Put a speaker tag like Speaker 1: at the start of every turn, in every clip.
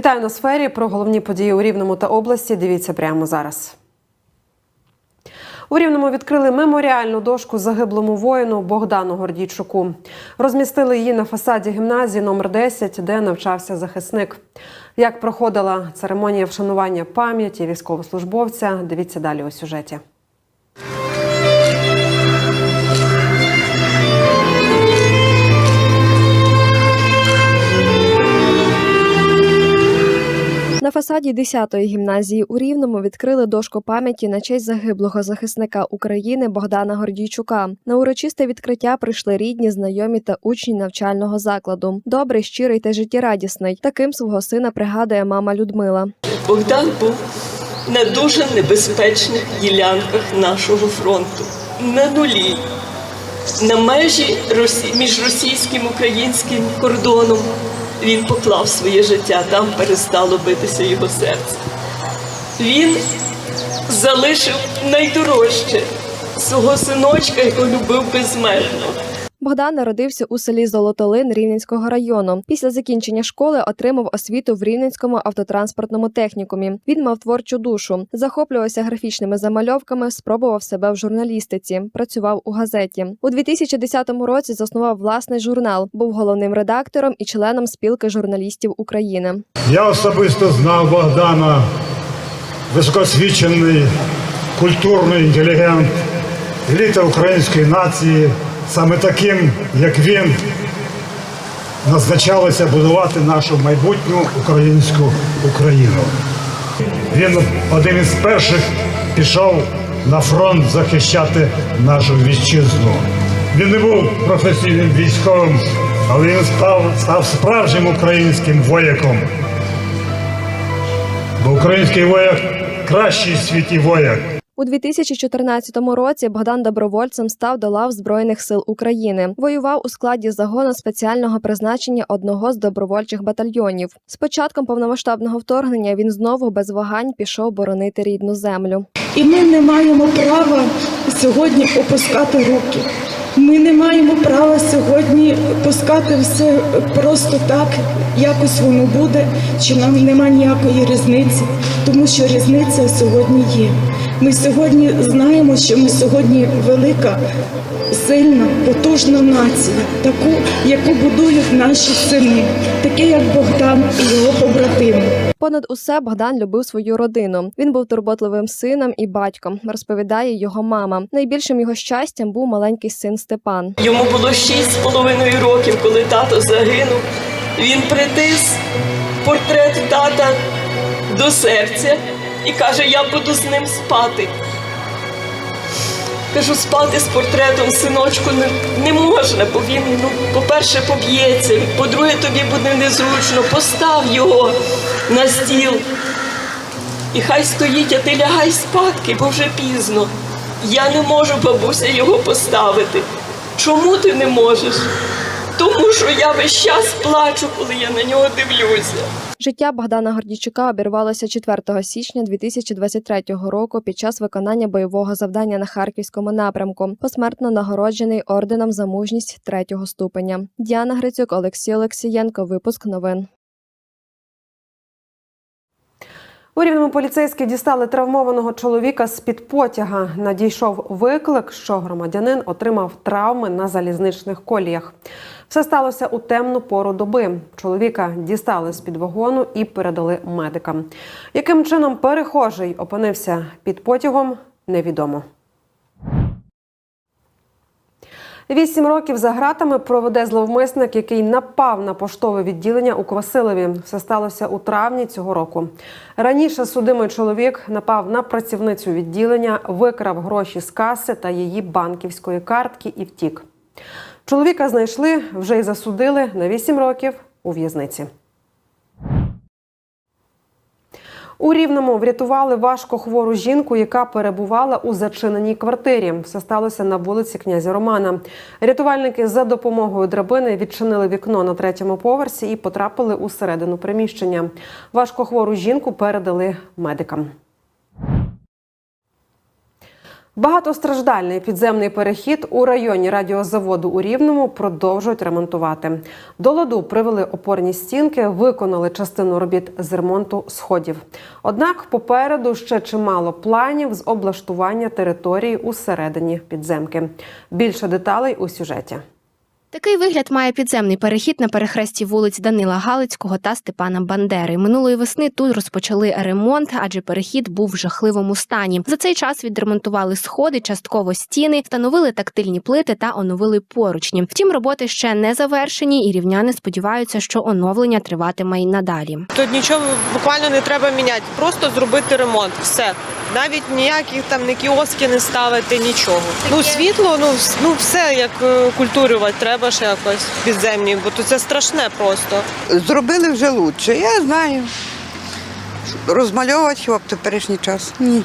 Speaker 1: Вітаю на сфері. Про головні події у Рівному та області. Дивіться прямо зараз. У Рівному відкрили меморіальну дошку загиблому воїну Богдану Гордійчуку. Розмістили її на фасаді гімназії номер 10, де навчався захисник. Як проходила церемонія вшанування пам'яті військовослужбовця? Дивіться далі у сюжеті.
Speaker 2: На фасаді 10-ї гімназії у Рівному відкрили дошку пам'яті на честь загиблого захисника України Богдана Гордійчука. На урочисте відкриття прийшли рідні, знайомі та учні навчального закладу. Добрий, щирий та життєрадісний. Таким свого сина пригадує мама Людмила.
Speaker 3: Богдан був на дуже небезпечних ділянках нашого фронту, на нулі, на межі між російським і українським кордоном. Він поклав своє життя, там перестало битися його серце. Він залишив найдорожче свого синочка, якого любив безмежно.
Speaker 2: Богдан народився у селі Золотолин Рівненського району. Після закінчення школи отримав освіту в Рівненському автотранспортному технікумі. Він мав творчу душу, захоплювався графічними замальовками, спробував себе в журналістиці. Працював у газеті. У 2010 році заснував власний журнал, був головним редактором і членом спілки журналістів України.
Speaker 4: Я особисто знав Богдана, високосвічений, культурний інтелігент, еліта української нації. Саме таким, як він, назначалося будувати нашу майбутню українську Україну. Він один із перших пішов на фронт захищати нашу вітчизну. Він не був професійним військовим, але він став, став справжнім українським вояком. Бо український вояк кращий світі вояк.
Speaker 2: У 2014 році Богдан добровольцем став до лав Збройних сил України. Воював у складі загону спеціального призначення одного з добровольчих батальйонів. З початком повномасштабного вторгнення він знову без вагань пішов боронити рідну землю.
Speaker 5: І ми не маємо права сьогодні опускати руки. Ми не маємо права сьогодні пускати все просто так, якось воно буде, чи нам нема ніякої різниці, тому що різниця сьогодні є. Ми сьогодні знаємо, що ми сьогодні велика, сильна, потужна нація, таку, яку будують наші сини, такі як Богдан і його побратими.
Speaker 2: Понад усе Богдан любив свою родину. Він був турботливим сином і батьком, розповідає його мама. Найбільшим його щастям був маленький син Степан.
Speaker 3: Йому було шість з половиною років, коли тато загинув. Він притис портрет тата до серця і каже: Я буду з ним спати. Кажу, спати з портретом синочку не, не можна, бо він, ну, по-перше, поб'ється, по-друге, тобі буде незручно. Постав його на стіл. І хай стоїть, а ти лягай спадки, бо вже пізно. Я не можу, бабуся, його поставити. Чому ти не можеш? Тому що я весь час плачу, коли я на нього дивлюся.
Speaker 2: Життя Богдана Гордійчука обірвалося 4 січня 2023 року під час виконання бойового завдання на харківському напрямку, посмертно нагороджений орденом за мужність третього ступеня. Діана Грицюк, Олексій Олексієнко. Випуск новин.
Speaker 1: У рівному поліцейські дістали травмованого чоловіка з під потяга. Надійшов виклик, що громадянин отримав травми на залізничних коліях. Все сталося у темну пору доби. Чоловіка дістали з під вагону і передали медикам. Яким чином перехожий опинився під потягом, невідомо. Вісім років за гратами проведе зловмисник, який напав на поштове відділення у Квасилові. Все сталося у травні цього року. Раніше судимий чоловік напав на працівницю відділення, викрав гроші з каси та її банківської картки і втік. Чоловіка знайшли, вже й засудили на 8 років у в'язниці. У Рівному врятували важко хвору жінку, яка перебувала у зачиненій квартирі. Все сталося на вулиці князя Романа. Рятувальники за допомогою драбини відчинили вікно на третьому поверсі і потрапили у середину приміщення. Важко хвору жінку передали медикам. Багатостраждальний підземний перехід у районі радіозаводу у Рівному продовжують ремонтувати. До ладу привели опорні стінки, виконали частину робіт з ремонту сходів. Однак попереду ще чимало планів з облаштування території усередині підземки. Більше деталей у сюжеті.
Speaker 6: Такий вигляд має підземний перехід на перехресті вулиць Данила Галицького та Степана Бандери. Минулої весни тут розпочали ремонт, адже перехід був в жахливому стані. За цей час відремонтували сходи, частково стіни, встановили тактильні плити та оновили поручні. Втім, роботи ще не завершені, і рівняни сподіваються, що оновлення триватиме й надалі.
Speaker 7: Тут нічого буквально не треба міняти, просто зробити ремонт. Все. Навіть ніяких там не кіоски не ставити, нічого. Ну світло, ну ну все як культурувати культурювати треба ж якось підземні, бо то це страшне просто.
Speaker 8: Зробили вже лучше, я знаю. Розмальовувати хіба в теперішній час. Ні.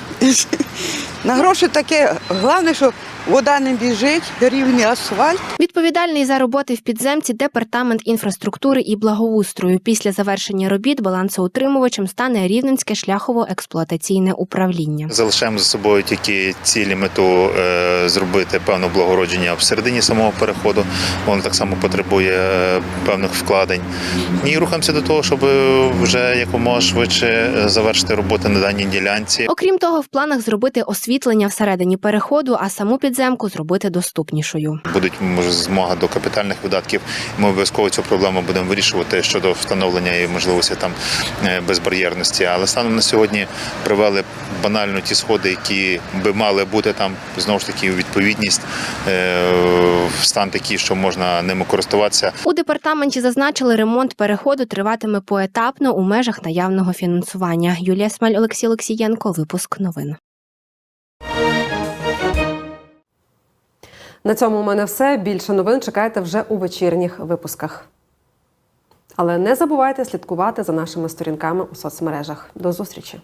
Speaker 8: На гроші таке, головне, що вода не біжить, рівний асфальт.
Speaker 6: Відповідальний за роботи в підземці департамент інфраструктури і благоустрою. Після завершення робіт балансоутримувачем стане рівненське шляхово-експлуатаційне управління.
Speaker 9: Залишаємо за собою тільки цілі мету е, зробити певне облагородження всередині самого переходу. Воно так само потребує е, певних вкладень. І рухаємося до того, щоб вже якомога швидше е, завершити роботи на даній ділянці.
Speaker 6: Окрім того, в планах зробити освітлення всередині переходу, а саму підземку зробити доступнішою.
Speaker 9: Будуть може змога до капітальних видатків. Ми обов'язково цю проблему будемо вирішувати щодо встановлення і можливості там е, безбар'єрності. Але станом на сьогодні привели банально ті сходи, які би мали бути там знову ж таки у відповідність е, в стан такий, що можна ними користуватися.
Speaker 6: У департаменті зазначили, ремонт переходу триватиме поетапно у межах наявного фінансування. Юлія Смаль, Олексій Олексієнко. Випуск новин.
Speaker 1: На цьому у мене все. Більше новин чекайте вже у вечірніх випусках. Але не забувайте слідкувати за нашими сторінками у соцмережах. До зустрічі!